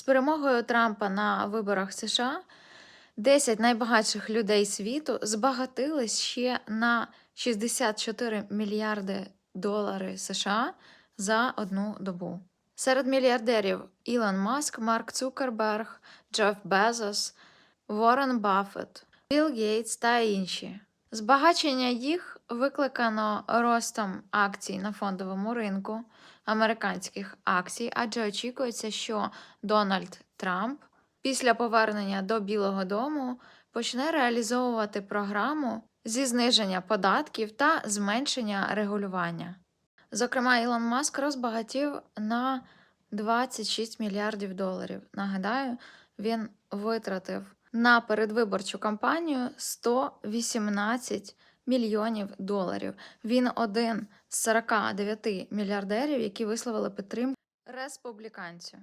З перемогою Трампа на виборах США 10 найбагатших людей світу збагатились ще на 64 мільярди доларів США за одну добу. Серед мільярдерів Ілон Маск, Марк Цукерберг, Джеф Безос, Ворен Баффет, Білл Гейтс та інші. Збагачення їх викликано ростом акцій на фондовому ринку американських акцій, адже очікується, що Дональд Трамп після повернення до Білого Дому почне реалізовувати програму зі зниження податків та зменшення регулювання. Зокрема, Ілон Маск розбагатів на 26 мільярдів доларів. Нагадаю, він витратив на передвиборчу кампанію 118 мільйонів доларів. Він один з 49 мільярдерів, які висловили підтримку республіканцю.